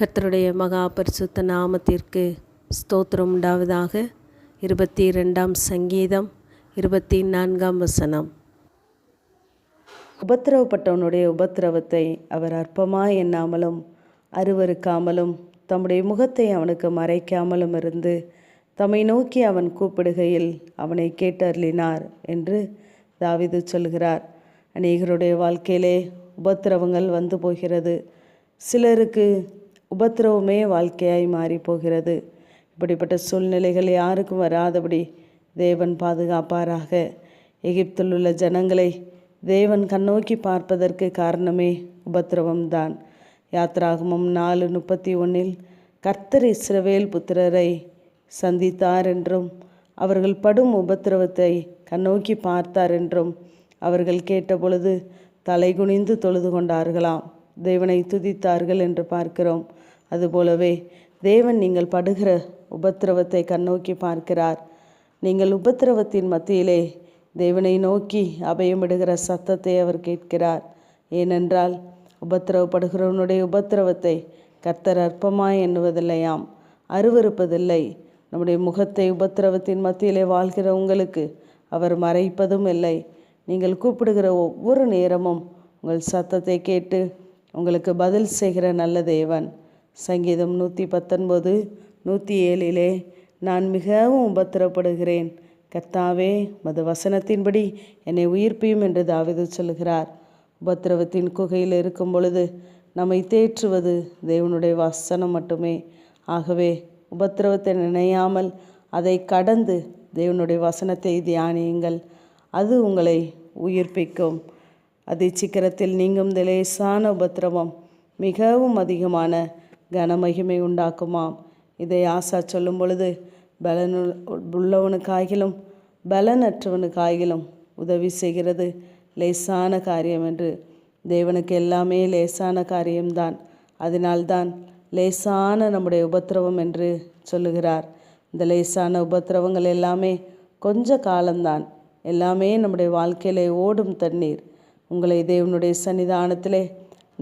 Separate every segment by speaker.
Speaker 1: கத்தருடைய மகா பரிசுத்த நாமத்திற்கு ஸ்தோத்திரம் உண்டாவதாக. இருபத்தி ரெண்டாம் சங்கீதம் இருபத்தி நான்காம் வசனம்.
Speaker 2: உபத்திரவப்பட்டவனுடைய உபத்திரவத்தை அவர் அற்பமாக எண்ணாமலும் அருவருக்காமலும் தம்முடைய முகத்தை அவனுக்கு மறைக்காமலும் இருந்து தம்மை நோக்கி அவன் கூப்பிடுகையில் அவனை கேட்டருளினார் என்று தாவிது சொல்கிறார். அநேகருடைய வாழ்க்கையிலே உபத்திரவங்கள் வந்து போகிறது. சிலருக்கு உபத்திரவமே வாழ்க்கையாய் மாறி போகிறது இப்படிப்பட்ட சூழ்நிலைகள் யாருக்கும் வராதபடி தேவன் பாதுகாப்பாராக. எகிப்தில் உள்ள ஜனங்களை தேவன் கண்ணோக்கி பார்ப்பதற்கு காரணமே உபத்திரவம்தான். யாத்ராகமம் நாலு முப்பத்தி ஒன்றில் கர்த்தர் இஸ்ரவேல் புத்திரரை சந்தித்தார் என்றும் அவர்கள் படும் உபத்திரவத்தை கண்ணோக்கி பார்த்தார் என்றும் அவர்கள் கேட்டபொழுது தலைகுனிந்து தொழுது கொண்டார்களாம். தேவனை துதித்தார்கள் என்று பார்க்கிறோம். அதுபோலவே தேவன் நீங்கள் படுகிற உபத்திரவத்தை கண்ணோக்கி பார்க்கிறார். நீங்கள் உபத்திரவத்தின் மத்தியிலே தேவனை நோக்கி அபயமிடுகிற சத்தத்தை அவர் கேட்கிறார். ஏனென்றால் உபத்திரவப்படுகிறவனுடைய உபத்திரவத்தை கர்த்தர் அற்பமாய் எண்ணுவதில்லையாம். அருவறுப்பதில்லை நம்முடைய முகத்தை உபத்திரவத்தின் மத்தியிலே வாழ்கிற உங்களுக்கு அவர் மறைப்பதும் இல்லை. நீங்கள் கூப்பிடுகிற ஒவ்வொரு நேரமும் உங்கள் சத்தத்தை கேட்டு உங்களுக்கு பதில் செய்கிற நல்ல தேவன். சங்கீதம் நூற்றி பத்தொன்பது நூற்றி ஏழிலே நான் மிகவும் உபத்திரப்படுகிறேன். கர்த்தாவே மது வசனத்தின்படி என்னை உயிர்ப்பியும் என்று தாவிது சொல்கிறார் உபத்திரவத்தின் குகையில் இருக்கும் பொழுது நம்மை தேற்றுவது தேவனுடைய வசனம் மட்டுமே. ஆகவே உபத்திரவத்தை நினையாமல் அதை கடந்து தேவனுடைய வசனத்தை தியானியுங்கள். அது உங்களை உயிர்ப்பிக்கும். அதி சிக்கரத்தில் நீங்கும் லேசான உபத்திரவம் மிகவும் அதிகமான கனமகிமை உண்டாக்குமாம். இதை ஆசா சொல்லும் பொழுது பலனு உள்ளவனுக்காகிலும் பலனற்றவனுக்காகிலும் உதவி செய்கிறது லேசான காரியம் என்று. தேவனுக்கு எல்லாமே லேசான காரியம்தான். அதனால்தான் லேசான நம்முடைய உபத்திரவம் என்று சொல்லுகிறார். இந்த லேசான உபத்திரவங்கள் எல்லாமே கொஞ்ச காலம்தான். எல்லாமே நம்முடைய வாழ்க்கையிலே ஓடும் தண்ணீர். உங்களை தேவனுடைய சன்னிதானத்திலே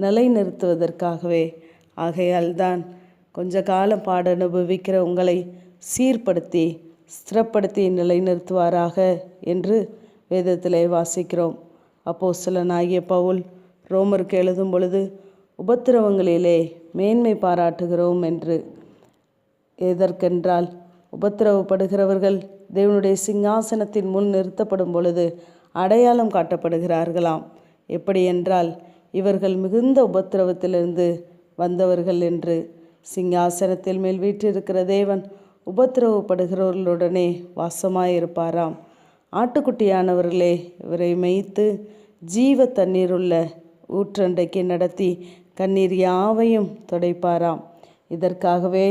Speaker 2: நிலைநிறுத்துவதற்காகவே ஆகையால் தான் கொஞ்ச காலம் பாட அனுபவிக்கிற உங்களை சீர்படுத்தி ஸ்திரப்படுத்தி நிலைநிறுத்துவாராக என்று வேதத்திலே வாசிக்கிறோம். அப்போ சிலனாகிய பவுல் ரோமருக்கு எழுதும் பொழுது உபத்திரவங்களிலே மேன்மை பாராட்டுகிறோம் என்று. எதற்கென்றால் உபத்திரவப்படுகிறவர்கள் தேவனுடைய சிங்காசனத்தின் முன் நிறுத்தப்படும் பொழுது அடையாளம் காட்டப்படுகிறார்களாம். எப்படி என்றால் இவர்கள் மிகுந்த உபத்திரவத்திலிருந்து வந்தவர்கள் என்று சிங்காசனத்தில் மேல் வீற்றிருக்கிற தேவன் உபத்திரவப்படுகிறவர்களுடனே வாசமாயிருப்பாராம். ஆட்டுக்குட்டியானவர்களே இவரை மேய்த்து ஜீவ தண்ணீருள்ள ஊற்றண்டைக்கு நடத்தி கண்ணீர் யாவையும் துடைப்பாராம். இதற்காகவே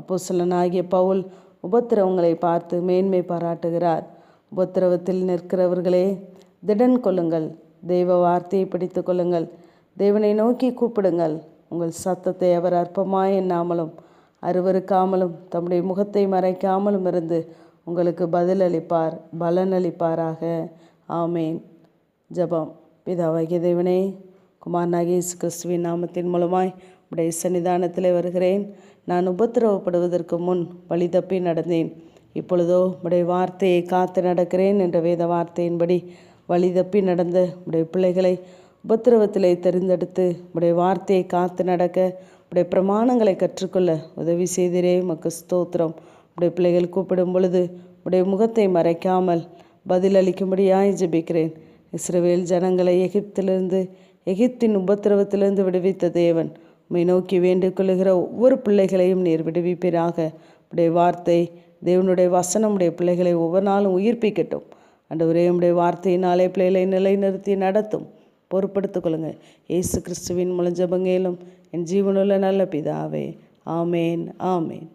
Speaker 2: அப்போசலனாகிய பவுல் உபத்திரவங்களை பார்த்து மேன்மை பாராட்டுகிறார். உபத்திரவத்தில் நிற்கிறவர்களே திடன் கொள்ளுங்கள் தெய்வ வார்த்தையை பிடித்து கொள்ளுங்கள் தேவனை நோக்கி கூப்பிடுங்கள். உங்கள் சத்தத்தை அவர் அற்பமாய் எண்ணாமலும் அருவருக்காமலும் தம்முடைய முகத்தை மறைக்காமலும் இருந்து உங்களுக்கு பதில் அளிப்பார் பலன் அளிப்பாராக ஆமேன். ஜபம். பிதாவாகிய தேவனே குமார் நாகேஷ் கிறிஸ்துவின் நாமத்தின் மூலமாய் உடைய சன்னிதானத்தில் வருகிறேன். நான் உபத்திரவப்படுவதற்கு முன் வழி தப்பி நடந்தேன். இப்பொழுதோ உடைய வார்த்தையை காத்து நடக்கிறேன் என்ற வேத வார்த்தையின்படி வழி தப்பி நடந்த உடைய பிள்ளைகளை உபத்திரவத்திலே தெரிந்தெடுத்து உடைய வார்த்தையை காத்து நடக்க உடைய பிரமாணங்களை கற்றுக்கொள்ள உதவி செய்திரே. மக்கு ஸ்தோத்திரம். உடைய பிள்ளைகள் கூப்பிடும் பொழுது உடைய முகத்தை மறைக்காமல் பதிலளிக்கும்படியாய் ஜெபிக்கிறேன். இஸ்ரவேல் ஜனங்களை எகிப்திலிருந்து எகிப்தின் உபத்திரவத்திலிருந்து விடுவித்த தேவன் உம்மை நோக்கி வேண்டிக் கொள்ளுகிற ஒவ்வொரு பிள்ளைகளையும் நீர் விடுவிப்பீராக. உடைய வார்த்தை தேவனுடைய வசனம் உடைய பிள்ளைகளை ஒவ்வொரு நாளும் உயிர்ப்பிக்கட்டும். அண்டவரே உடைய வார்த்தையினாலே பிள்ளைகளை நிலைநிறுத்தி நடத்தும். பொறுப்படுத்திக் கொள்ளுங்கள். இயேசு கிறிஸ்துவின் முழஞ்சபங்கையிலும் என் ஜீவனுள்ள நல்ல பிதாவே. ஆமேன் ஆமேன்.